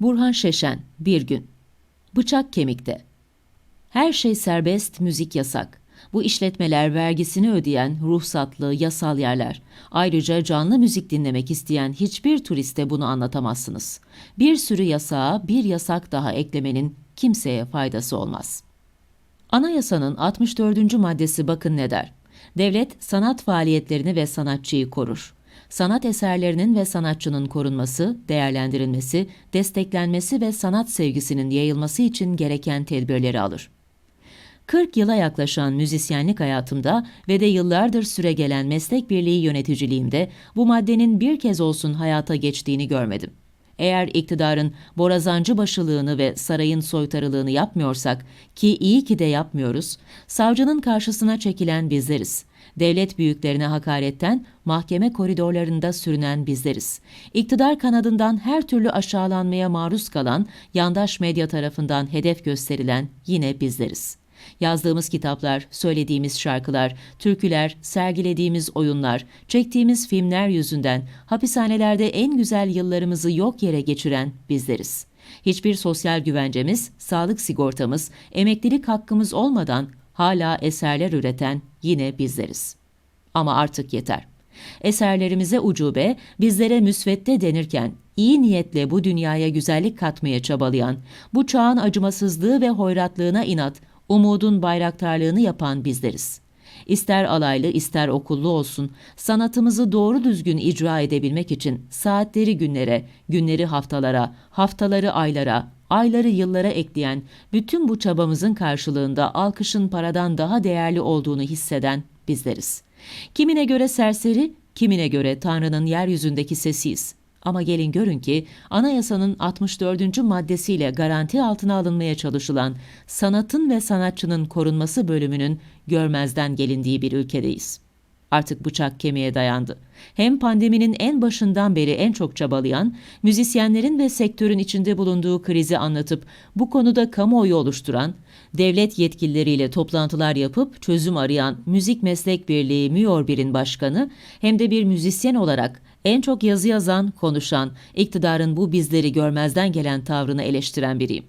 Burhan Şeşen, Bir Gün Bıçak kemikte Her şey serbest, müzik yasak. Bu işletmeler vergisini ödeyen ruhsatlı, yasal yerler. Ayrıca canlı müzik dinlemek isteyen hiçbir turiste bunu anlatamazsınız. Bir sürü yasağa bir yasak daha eklemenin kimseye faydası olmaz. Anayasanın 64. maddesi bakın ne der? Devlet sanat faaliyetlerini ve sanatçıyı korur. Sanat eserlerinin ve sanatçının korunması, değerlendirilmesi, desteklenmesi ve sanat sevgisinin yayılması için gereken tedbirleri alır. 40 yıla yaklaşan müzisyenlik hayatımda ve de yıllardır süregelen meslek birliği yöneticiliğimde bu maddenin bir kez olsun hayata geçtiğini görmedim. Eğer iktidarın borazancı başılığını ve sarayın soytarılığını yapmıyorsak ki iyi ki de yapmıyoruz, savcının karşısına çekilen bizleriz. Devlet büyüklerine hakaretten mahkeme koridorlarında sürünen bizleriz. İktidar kanadından her türlü aşağılanmaya maruz kalan, yandaş medya tarafından hedef gösterilen yine bizleriz. Yazdığımız kitaplar, söylediğimiz şarkılar, türküler, sergilediğimiz oyunlar, çektiğimiz filmler yüzünden hapishanelerde en güzel yıllarımızı yok yere geçiren bizleriz. Hiçbir sosyal güvencemiz, sağlık sigortamız, emeklilik hakkımız olmadan hala eserler üreten yine bizleriz. Ama artık yeter. Eserlerimize ucube, bizlere müsvedde denirken iyi niyetle bu dünyaya güzellik katmaya çabalayan, bu çağın acımasızlığı ve hoyratlığına inat, umudun bayraktarlığını yapan bizleriz. İster alaylı ister okullu olsun, sanatımızı doğru düzgün icra edebilmek için saatleri günlere, günleri haftalara, haftaları aylara, ayları yıllara ekleyen bütün bu çabamızın karşılığında alkışın paradan daha değerli olduğunu hisseden bizleriz. Kimine göre serseri, kimine göre Tanrı'nın yeryüzündeki sesiyiz. Ama gelin görün ki anayasanın 64. maddesiyle garanti altına alınmaya çalışılan sanatın ve sanatçının korunması bölümünün görmezden gelindiği bir ülkedeyiz. Artık bıçak kemiğe dayandı. Hem pandeminin en başından beri en çok çabalayan, müzisyenlerin ve sektörün içinde bulunduğu krizi anlatıp bu konuda kamuoyu oluşturan, devlet yetkilileriyle toplantılar yapıp çözüm arayan Müzik Meslek Birliği MÜOR başkanı hem de bir müzisyen olarak en çok yazı yazan, konuşan, iktidarın bu bizleri görmezden gelen tavrını eleştiren biriyim.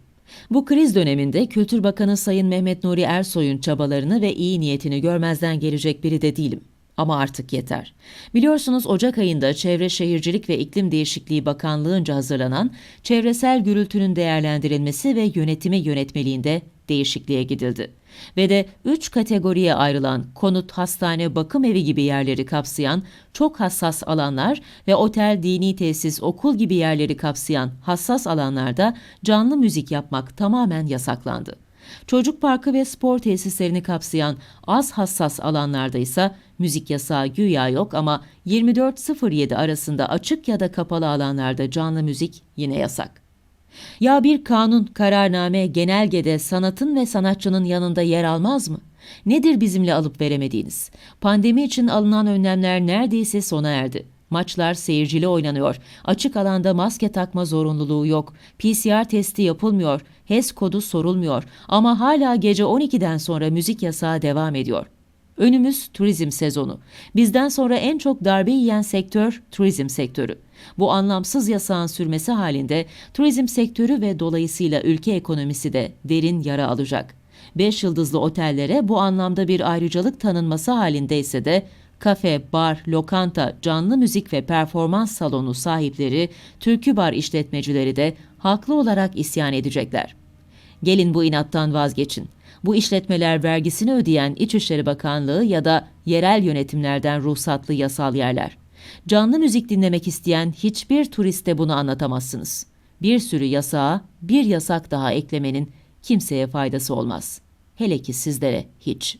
Bu kriz döneminde Kültür Bakanı Sayın Mehmet Nuri Ersoy'un çabalarını ve iyi niyetini görmezden gelecek biri de değilim. Ama artık yeter. Biliyorsunuz Ocak ayında Çevre Şehircilik ve İklim Değişikliği Bakanlığı'nca hazırlanan çevresel gürültünün değerlendirilmesi ve yönetimi yönetmeliğinde değişikliğe gidildi. Ve de 3 kategoriye ayrılan konut, hastane, bakım evi gibi yerleri kapsayan çok hassas alanlar ve otel, dini tesis, okul gibi yerleri kapsayan hassas alanlarda canlı müzik yapmak tamamen yasaklandı. Çocuk parkı ve spor tesislerini kapsayan az hassas alanlarda ise müzik yasağı güya yok ama 24.07 arasında açık ya da kapalı alanlarda canlı müzik yine yasak. Ya bir kanun, kararname, genelgede sanatın ve sanatçının yanında yer almaz mı? Nedir bizimle alıp veremediğiniz? Pandemi için alınan önlemler neredeyse sona erdi. Maçlar seyircili oynanıyor. Açık alanda maske takma zorunluluğu yok. PCR testi yapılmıyor. HES kodu sorulmuyor. Ama hala gece 12'den sonra müzik yasağı devam ediyor. Önümüz turizm sezonu. Bizden sonra en çok darbe yiyen sektör turizm sektörü. Bu anlamsız yasağın sürmesi halinde turizm sektörü ve dolayısıyla ülke ekonomisi de derin yara alacak. 5 yıldızlı otellere bu anlamda bir ayrıcalık tanınması halindeyse de kafe, bar, lokanta, canlı müzik ve performans salonu sahipleri, türkü bar işletmecileri de haklı olarak isyan edecekler. Gelin bu inattan vazgeçin. Bu işletmeler vergisini ödeyen İçişleri Bakanlığı ya da yerel yönetimlerden ruhsatlı yasal yerler. Canlı müzik dinlemek isteyen hiçbir turiste bunu anlatamazsınız. Bir sürü yasağa bir yasak daha eklemenin kimseye faydası olmaz. Hele ki sizlere hiç.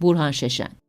Burhan Şeşen